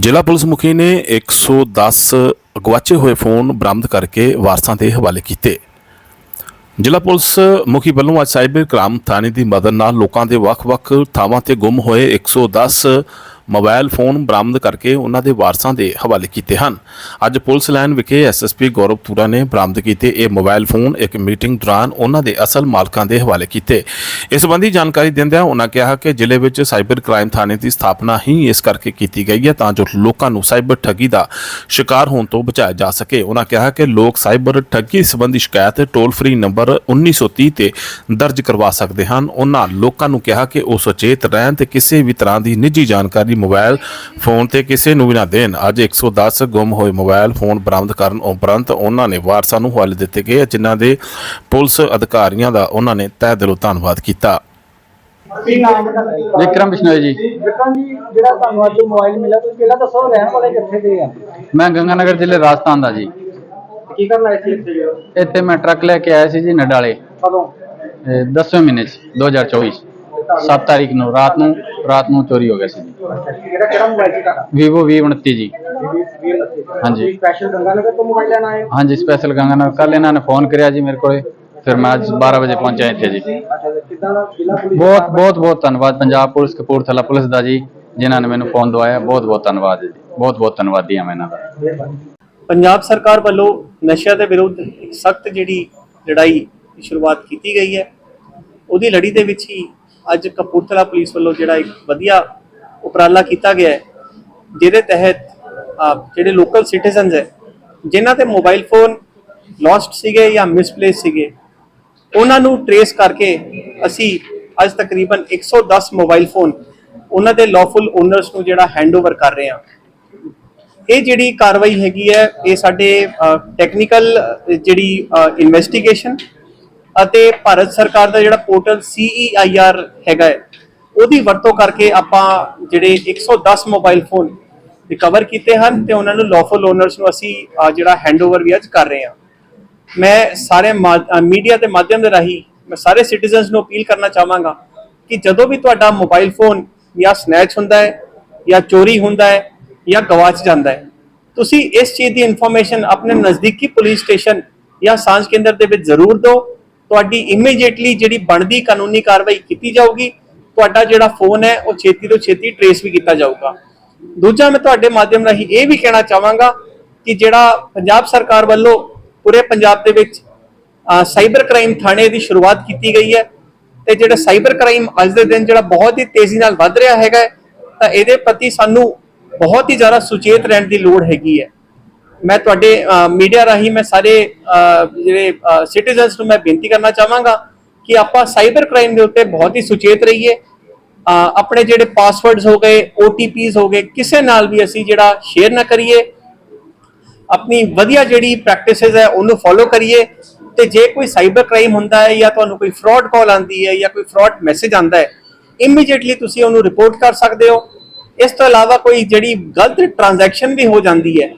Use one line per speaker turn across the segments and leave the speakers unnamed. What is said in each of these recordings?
ਜ਼ਿਲ੍ਹਾ ਪੁਲਿਸ ਮੁਖੀ ਨੇ 110 ਅਗਵਾਚੇ ਹੋਏ ਫੋਨ ਬਰਾਮਦ ਕਰਕੇ ਵਾਰਸਾਂ ਦੇ ਹਵਾਲੇ ਕੀਤੇ। ਜ਼ਿਲ੍ਹਾ ਪੁਲਿਸ ਮੁਖੀ ਵੱਲੋਂ ਅੱਜ ਸਾਈਬਰ ਕ੍ਰਾਈਮ ਥਾਣੇ ਦੀ ਮਦਦ ਨਾਲ ਲੋਕਾਂ ਦੇ ਵੱਖ-ਵੱਖ ਥਾਵਾਂ ਤੇ ਗੁੰਮ ਹੋਏ 110 ਮੋਬਾਈਲ ਫੋਨ ਬਰਾਮਦ ਕਰਕੇ ਉਹਨਾਂ ਦੇ ਵਾਰਸਾਂ ਦੇ ਹਵਾਲੇ ਕੀਤੇ ਹਨ। ਅੱਜ ਪੁਲਿਸ ਲਾਈਨ ਵਿਖੇ ਐਸਐਸਪੀ ਗੌਰਵ ਤੂਰਾ ਨੇ ਬਰਾਮਦ ਕੀਤੇ ਇਹ ਮੋਬਾਈਲ ਫੋਨ ਇੱਕ ਮੀਟਿੰਗ ਦੌਰਾਨ ਉਹਨਾਂ ਦੇ ਅਸਲ ਮਾਲਕਾਂ ਦੇ ਹਵਾਲੇ ਕੀਤੇ। ਇਸ ਸੰਬੰਧੀ ਜਾਣਕਾਰੀ ਦਿੰਦਿਆਂ ਉਹਨਾਂ ਕਿਹਾ ਕਿ ਜ਼ਿਲ੍ਹੇ ਵਿੱਚ ਸਾਈਬਰ ਕ੍ਰਾਈਮ ਥਾਣੇ ਦੀ ਸਥਾਪਨਾ ਹੀ ਇਸ ਕਰਕੇ ਕੀਤੀ ਗਈ ਹੈ ਤਾਂ ਜੋ ਲੋਕਾਂ ਨੂੰ ਸਾਈਬਰ ਠੱਗੀ ਦਾ ਸ਼ਿਕਾਰ ਹੋਣ ਤੋਂ ਬਚਾਇਆ ਜਾ ਸਕੇ। ਉਹਨਾਂ ਕਿਹਾ ਕਿ ਲੋਕ ਸਾਈਬਰ ਠੱਗੀ ਸੰਬੰਧੀ ਸ਼ਿਕਾਇਤ ਟੋਲ ਫ੍ਰੀ ਨੰਬਰ 1930 ਤੇ ਦਰਜ ਕਰਵਾ ਸਕਦੇ ਹਨ। ਉਹਨਾਂ ਲੋਕਾਂ ਨੂੰ ਕਿਹਾ ਕਿ ਉਹ ਸੁਚੇਤ ਰਹਿਣ ਤੇ ਕਿਸੇ ਵੀ ਤਰ੍ਹਾਂ ਦੀ ਨਿੱਜੀ ਜਾਣਕਾਰੀ ਮੋਬਾਈਲ ਫੋਨ ਤੇ ਕਿਸੇ ਨੂੰ ਵੀ ਨਾ ਦੇਣ। ਅੱਜ 110 ਗੁੰਮ ਹੋਏ ਮੋਬਾਈਲ ਫੋਨ ਬਰਾਮਦ ਕਰਨ ਉਪਰੰਤ ਉਹਨਾਂ ਨੇ ਵਾਰਸਾਂ ਨੂੰ ਹਵਾਲੇ ਦਿੱਤੇ ਗਏ ਜਿਨ੍ਹਾਂ ਦੇ ਪੁਲਿਸ ਅਧਿਕਾਰੀਆਂ ਦਾ ਉਹਨਾਂ ਨੇ ਤਹਿ ਦਿਲੋਂ ਧੰਨਵਾਦ ਕੀਤਾ।
ਕੀ ਨਾਮ ਹੈ ਤੁਹਾਡਾ?
ਵਿਕਰਮ ਬਿਸ਼ਨੋਈ ਜੀ।
ਵਿਕਰਮ ਜੀ ਜਿਹੜਾ ਤੁਹਾਨੂੰ ਅੱਜ ਮੋਬਾਈਲ ਮਿਲਿਆ ਤੁਸੀਂ ਕਿਹੜਾ ਦੱਸੋ ਰਹਿਣ ਵਾਲੇ ਕਿੱਥੇ ਦੇ ਆ?
ਮੈਂ ਗੰਗਾਨਗਰ ਜ਼ਿਲ੍ਹੇ ਰਾਜਸਥਾਨ ਦਾ ਜੀ।
ਕੀ ਕਰਨ ਆਏ ਸੀ ਇੱਥੇ?
ਇੱਥੇ ਮੈਂ ਟਰੱਕ ਲੈ ਕੇ ਆਇਆ ਸੀ ਜੀ ਨਡਾਲੇ।
ਕਦੋਂ?
10ਵੇਂ ਮਹੀਨੇ 'ਚ 2024 7 ਤਾਰੀਖ ਨੂੰ ਰਾਤ ਨੂੰ ਰਾਤ ਨੂੰ ਚੋਰੀ ਹੋ ਗਿਆ ਸੀ ਜੀ
ਕਿਹੜਾ ਮੋਬਾਈਲ ਸੀ ਤੁਹਾਡਾ?
Vivo V29 ਜੀ। ਹਾਂਜੀ।
ਸਪੈਸ਼ਲ ਗੰਗਾਨਗਰ ਤੋਂ ਮੋਬਾਈਲ ਲੈਣ ਆਏ ਹੋ?
ਹਾਂਜੀ ਸਪੈਸ਼ਲ ਗੰਗਾਨਗਰ ਕੱਲ ਇਹਨਾਂ ਨੇ ਫੋਨ ਕਰਿਆ ਜੀ ਮੇਰੇ ਕੋਲੇ। ਫਿਰ ਮੈਂ ਅੱਜ 12 ਵਜੇ ਪਹੁੰਚਿਆ ਇੱਥੇ ਜੀ।
ਅੱਛਾ ਤੇ ਕਿੱਦਾਂ ਦਾ ਜ਼ਿਲ੍ਹਾ ਪੁਲਿਸ
ਬਹੁਤ ਬਹੁਤ ਬਹੁਤ ਧੰਨਵਾਦ। ਪੰਜਾਬ ਪੁਲਿਸ ਕਪੂਰਥਲਾ ਪੁਲਿਸ ਦਾ ਜੀ ਜਿਨ੍ਹਾਂ ਨੇ ਮੈਨੂੰ ਫੋਨ ਦਵਾਇਆ। ਬਹੁਤ ਬਹੁਤ ਧੰਨਵਾਦ ਜੀ। ਬਹੁਤ ਬਹੁਤ ਧੰਨਵਾਦੀ ਹਾਂ ਮੈਂ ਇਹਨਾਂ ਦਾ।
ਪੰਜਾਬ ਸਰਕਾਰ ਵੱਲੋਂ ਨਸ਼ਿਆਂ ਦੇ ਵਿਰੁੱਧ ਇੱਕ ਸਖਤ ਜਿਹੜੀ ਲੜਾਈ ਦੀ ਸ਼ੁਰੂਆਤ ਕੀਤੀ ਗਈ ਹੈ। ਉਹਦੀ ਲੜੀ ਦੇ ਵਿੱਚ ਹੀ ਅੱਜ ਕਪੂਰਥਲਾ ਪੁਲਿਸ ਵੱਲੋਂ ਜਿਹੜਾ ਇੱਕ ਵਧੀਆ ਉਪਰਾਲਾ ਕੀਤਾ ਗਿਆ ਹੈ, ਜਿਹਦੇ ਤਹਿਤ ਜਿਹੜੇ ਲੋਕਲ ਸਿਟੀਜ਼ਨਸ ਹੈ, ਜਿਨ੍ਹਾਂ ਦੇ ਮੋਬਾਈਲ ਫੋਨ ਲੌਸਟ ਸੀਗੇ ਜਾਂ ਮਿਸਪਲੇਸ ਸੀਗੇ, ਉਹਨਾਂ ਨੂੰ ਟਰੇਸ ਕਰਕੇ ਅਸੀਂ ਅੱਜ ਤਕਰੀਬਨ 110 ਮੋਬਾਈਲ ਫੋਨ ਉਹਨਾਂ ਦੇ ਲawful ਓਨਰਸ ਨੂੰ ਜਿਹੜਾ ਹੈਂਡਓਵਰ ਕਰ ਰਹੇ ਹਾਂ। ਇਹ ਜਿਹੜੀ ਕਾਰਵਾਈ ਹੈਗੀ ਹੈ, ਇਹ ਸਾਡੇ ਟੈਕਨੀਕਲ ਜਿਹੜੀ ਇਨਵੈਸਟੀਗੇਸ਼ਨ ਅਤੇ ਭਾਰਤ ਸਰਕਾਰ ਦਾ ਜਿਹੜਾ ਪੋਰਟਲ CEIR ਹੈਗਾ ਹੈ ਉਹਦੀ ਵਰਤੋਂ ਕਰਕੇ ਆਪਾਂ ਜਿਹੜੇ 110 ਮੋਬਾਈਲ ਫੋਨ ਰਿਕਵਰ ਕੀਤੇ ਹਨ ਤੇ ਉਹਨਾਂ ਨੂੰ ਲawful ਓਨਰਸ ਨੂੰ ਅਸੀਂ ਅਹ, ਜਿਹੜਾ ਹੈਂਡਓਵਰ ਵੀ ਅੱਜ ਕਰ ਰਹੇ ਹਾਂ। ਮੈਂ ਸਾਰੇ ਮੀਡੀਆ ਦੇ ਮਾਧਿਅਮ ਦੇ ਰਾਹੀਂ ਮੈਂ ਸਾਰੇ ਸਿਟੀਜ਼ਨਸ ਨੂੰ ਅਪੀਲ ਕਰਨਾ ਚਾਹਾਂਗਾ ਕਿ ਜਦੋਂ ਵੀ ਤੁਹਾਡਾ ਮੋਬਾਈਲ ਫੋਨ ਜਾਂ ਸਨੈਚ ਹੁੰਦਾ ਹੈ ਜਾਂ ਚੋਰੀ ਹੁੰਦਾ ਹੈ ਜਾਂ ਗਵਾਚ ਜਾਂਦਾ ਹੈ ਤੁਸੀਂ ਇਸ ਚੀਜ਼ ਦੀ ਇਨਫੋਰਮੇਸ਼ਨ ਆਪਣੇ ਨਜ਼ਦੀਕੀ ਪੁਲਿਸ ਸਟੇਸ਼ਨ ਜਾਂ ਸਾਂਝ ਕੇਂਦਰ ਦੇ ਵਿੱਚ ਜ਼ਰੂਰ ਦਿਓ। ਤੁਹਾਡੀ ਇਮੀਡੀਏਟਲੀ ਜਿਹੜੀ ਬਣਦੀ ਕਾਨੂੰਨੀ ਕਾਰਵਾਈ ਕੀਤੀ ਜਾਊਗੀ ਤੁਹਾਡਾ ਜਿਹੜਾ ਫੋਨ ਹੈ ਉਹ ਛੇਤੀ ਤੋਂ ਛੇਤੀ ਟਰੇਸ ਵੀ ਕੀਤਾ ਜਾਊਗਾ। ਦੂਜਾ ਮੈਂ ਤੁਹਾਡੇ ਮਾਧਿਅਮ ਰਾਹੀਂ ਇਹ ਵੀ ਕਹਿਣਾ ਚਾਹਾਂਗਾ ਕਿ ਜਿਹੜਾ ਪੰਜਾਬ ਸਰਕਾਰ ਵੱਲੋਂ ਪੂਰੇ ਪੰਜਾਬ ਦੇ ਵਿੱਚ ਸਾਈਬਰ ਕ੍ਰਾਈਮ ਥਾਣੇ ਦੀ ਸ਼ੁਰੂਆਤ ਕੀਤੀ ਗਈ ਹੈ ਤੇ ਜਿਹੜਾ ਸਾਈਬਰ ਕ੍ਰਾਈਮ ਅੱਜ ਦੇ ਦਿਨ ਜਿਹੜਾ ਬਹੁਤ ਹੀ ਤੇਜ਼ੀ ਨਾਲ ਵੱਧ ਰਿਹਾ ਹੈਗਾ ਹੈ, ਤਾਂ ਇਹਦੇ ਪ੍ਰਤੀ ਸਾਨੂੰ ਬਹੁਤ ਹੀ ਜ਼ਿਆਦਾ ਸੁਚੇਤ ਰਹਿਣ ਦੀ ਲੋੜ ਹੈਗੀ ਹੈ। ਮੈਂ ਤੁਹਾਡੇ ਮੀਡੀਆ ਰਾਹੀਂ ਮੈਂ ਸਾਰੇ ਜਿਹੜੇ ਸਿਟੀਜ਼ਨਸ ਨੂੰ ਮੈਂ ਬੇਨਤੀ ਕਰਨਾ ਚਾਹਾਂਗਾ ਕਿ ਆਪਾਂ ਸਾਈਬਰ ਕ੍ਰਾਈਮ ਦੇ ਉੱਤੇ ਬਹੁਤ ਹੀ ਸੁਚੇਤ ਰਹੀਏ। ਆਪਣੇ ਜਿਹੜੇ ਪਾਸਵਰਡਸ ਹੋ ਗਏ OTPs ਹੋ ਗਏ, ਕਿਸੇ ਨਾਲ ਵੀ ਅਸੀਂ ਜਿਹੜਾ ਸ਼ੇਅਰ ਨਾ ਕਰੀਏ। ਆਪਣੀ ਵਧੀਆ ਜਿਹੜੀ ਪ੍ਰੈਕਟਿਸਿਸ ਹੈ, ਉਹਨੂੰ ਫੋਲੋ ਕਰੀਏ। ਤੇ ਜੇ ਕੋਈ ਸਾਈਬਰ ਕ੍ਰਾਈਮ ਹੁੰਦਾ ਹੈ ਜਾਂ ਤੁਹਾਨੂੰ ਕੋਈ ਫਰਾਡ ਕਾਲ ਆਂਦੀ ਹੈ ਜਾਂ ਕੋਈ ਫਰਾਡ ਮੈਸੇਜ ਆਂਦਾ ਹੈ ਇਮੀਡੀਏਟਲੀ ਤੁਸੀਂ ਉਹਨੂੰ ਰਿਪੋਰਟ ਕਰ ਸਕਦੇ ਹੋ। ਇਸ ਤੋਂ ਇਲਾਵਾ ਕੋਈ ਜਿਹੜੀ ਗਲਤ ਟ੍ਰਾਂਜੈਕਸ਼ਨ ਵੀ ਹੋ ਜਾਂਦੀ ਹੈ,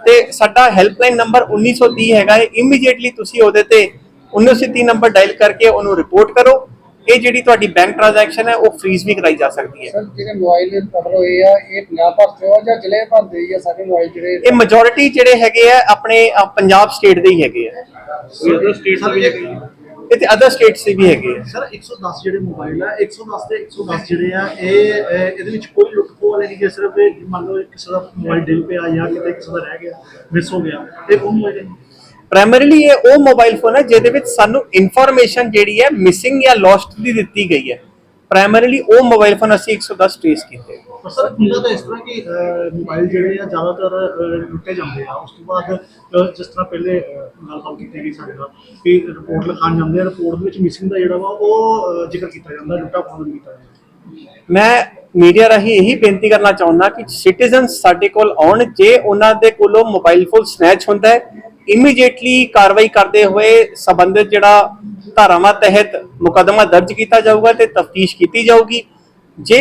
ਤੇ ਸਾਡਾ ਹੈਲਪਲਾਈਨ ਨੰਬਰ 1930 ਹੈਗਾ ਹੈ। ਇਮੀਡੀਏਟਲੀ ਤੁਸੀਂ ਉਹਦੇ ਤੇ 1930 ਨੰਬਰ ਡਾਇਲ ਕਰਕੇ ਉਹਨੂੰ ਰਿਪੋਰਟ ਕਰੋ। ਇਹ ਜਿਹੜੀ ਤੁਹਾਡੀ ਬੈਂਕ ਟ੍ਰਾਂਜੈਕਸ਼ਨ ਹੈ ਉਹ ਫ੍ਰੀਜ਼ ਵੀ ਕਰਾਈ ਜਾ ਸਕਦੀ ਹੈ।
ਸਰ ਜਿਹੜੇ ਮੋਬਾਈਲ ਕਵਰ ਹੋਏ ਆ ਇਹ ਪੰਜਾਬ ਭਰ ਤੋਂ ਆ ਜਾਂ ਜ਼ਿਲ੍ਹੇ ਭਰ ਦੇ ਹੀ ਆ ਸਾਰੇ ਮੋਬਾਈਲ ਜਿਹੜੇ?
ਇਹ ਮੈਜੋਰਿਟੀ ਜਿਹੜੇ ਹੈਗੇ ਆ ਆਪਣੇ ਪੰਜਾਬ ਸਟੇਟ ਦੇ ਹੀ ਹੈਗੇ ਆ। ਇਹ ਤੇ ਅਦਰ ਸਟੇਟਸ ਵੀ ਹੈਗੇ ਆ।
ਸਰ 110 ਜਿਹੜੇ ਮੋਬਾਈਲ ਆ 110 ਤੇ 110 ਜਿਹੜੇ ਆ ਇਹ ਇਹ- ਇਹਦੇ ਵਿੱਚ ਕੋਈ ਲੁੱਟ ਖੋਹ ਵਾਲੇ ਨਹੀਂ ਕਿ ਸਿਰਫ ਇਹ ਮੰਨ ਲਓ ਕਿਸੇ ਦਾ ਮੋਬਾਈਲ ਡਿੱਲ ਪਿਆ ਜਾਂ ਕਿਤੇ ਕਿਸੇ ਦਾ ਰਹਿ ਗਿਆ ਮਿਸ ਹੋ ਗਿਆ। ਇਹ ਉਹ ਮੋਬਾਈਲ
ਪ੍ਰਾਇਮਰੀਲੀ ਇਹ ਉਹ ਮੋਬਾਈਲ ਫੋਨ ਹੈ ਜਿਹਦੇ ਵਿੱਚ ਸਾਨੂੰ ਇਨਫੋਰਮੇਸ਼ਨ ਜਿਹੜੀ ਹੈ ਮਿਸਿੰਗ ਜਾਂ ਲੋਸਟ ਦੀ ਦਿੱਤੀ ਗਈ ਹੈ। ਪ੍ਰਾਇਮਰੀਲੀ ਉਹ ਮੋਬਾਈਲ ਫੋਨ ਅਸੀਂ 110 ਟ੍ਰੇਸ ਕੀਤੇ।
ਪਰ ਸਰ ਹੁੰਦਾ ਤਾਂ ਇਸ ਤਰ੍ਹਾਂ ਕਿ ਮੋਬਾਈਲ ਜਿਹੜੇ ਆ ਜ਼ਿਆਦਾਤਰ ਅਹ, ਲੁੱਟੇ ਜਾਂਦੇ ਆ। ਉਸ ਤੋਂ ਬਾਅਦ ਅਹ, ਜਿਸ ਤਰ੍ਹਾਂ ਪਹਿਲੇ ਅਹ, ਗੱਲਬਾਤ ਕੀਤੀ ਗਈ ਸਾਡੇ ਨਾਲ ਕਿ ਰਿਪੋਰਟ ਲਿਖਾਣ ਜਾਂਦੇ ਆ ਰਿਪੋਰਟ ਦੇ ਵਿੱਚ ਮਿਸਿੰਗ ਦਾ ਜਿਹੜਾ ਵਾ ਉਹ ਅਹ, ਜ਼ਿਕਰ ਕੀਤਾ ਜਾਂਦਾ ਲੁੱਟਾ ਖੋਹ ਕੀਤਾ ਜਾਂਦਾ।
ਮੈਂ ਮੀਡੀਆ ਰਾਹੀਂ ਇਹੀ ਬੇਨਤੀ ਕਰਨਾ ਚਾਹੁੰਦਾ ਕਿ ਸਿਟੀਜ਼ਨ ਸਾਡੇ ਕੋਲ ਆਉਣ ਜੇ ਉਹਨਾਂ ਦੇ ਕੋਲੋਂ ਮੋਬਾਈਲ ਫੋਨ ਸਨੈਚ ਹੁੰਦਾ ਹੈ ਇਮੀਡੀਏਟਲੀ ਕਾਰਵਾਈ ਕਰਦੇ ਹੋਏ ਸਬੰਧਿਤ ਜਿਹੜਾ ਧਾਰਾਵਾਂ ਤਹਿਤ ਮੁਕੱਦਮਾ ਦਰਜ ਕੀਤਾ ਜਾਊਗਾ ਤੇ ਤਫਤੀਸ਼ ਕੀਤੀ ਜਾਊਗੀ। ਜੇ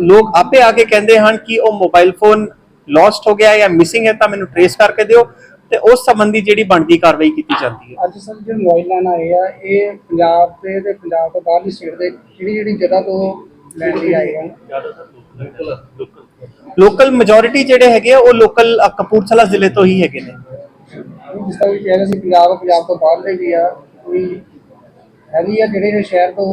ਲੋਕ ਆਪੇ ਆ ਕੇ ਕਹਿੰਦੇ ਹਨ ਕਿ ਉਹ ਮੋਬਾਈਲ ਫੋਨ ਲੌਸਟ ਹੋ ਗਿਆ ਜਾਂ ਮਿਸਿੰਗ ਹੈ ਤਾਂ ਮੈਨੂੰ ਟ੍ਰੇਸ ਕਰਕੇ ਦਿਓ ਤੇ ਉਸ ਸੰਬੰਧੀ ਜਿਹੜੀ ਬਣਦੀ ਕਾਰਵਾਈ ਕੀਤੀ ਜਾਂਦੀ ਹੈ।
ਅੱਜ ਸਰ ਜਿਹੜੇ ਮੋਬਾਈਲ ਲੈਣ ਆਏ ਆ ਇਹ ਪੰਜਾਬ ਦੇ ਤੇ ਪੰਜਾਬ ਤੋਂ ਬਾਹਰਲੀ ਸਟੇਟ ਦੇ ਕਿਹੜੀ ਜਿਹੜੀ ਜਗ੍ਹਾ ਤੋਂ ਲੈਣ ਲਈ ਆਏ ਆ?
ਲੋਕਲ ਮੈਜੋਰਿਟੀ ਜਿਹੜੇ ਹੈਗੇ ਆ ਉਹ ਲੋਕਲ ਕਪੂਰਥਲਾ ਜ਼ਿਲ੍ਹੇ ਤੋਂ ਹੀ ਹੈਗੇ ਨੇ।
ਜਿਸ ਤਰ੍ਹਾਂ ਵੀ ਕਹਿ ਰਹੇ ਸੀ, ਪੰਜਾਬ ਪੰਜਾਬ ਤੋਂ ਬਾਹਰਲੇ ਵੀ ਆ, ਕੋਈ ਹੈਗੀ ਆ ਜਿਹੜੇ ਸ਼ਹਿਰ ਤੋਂ?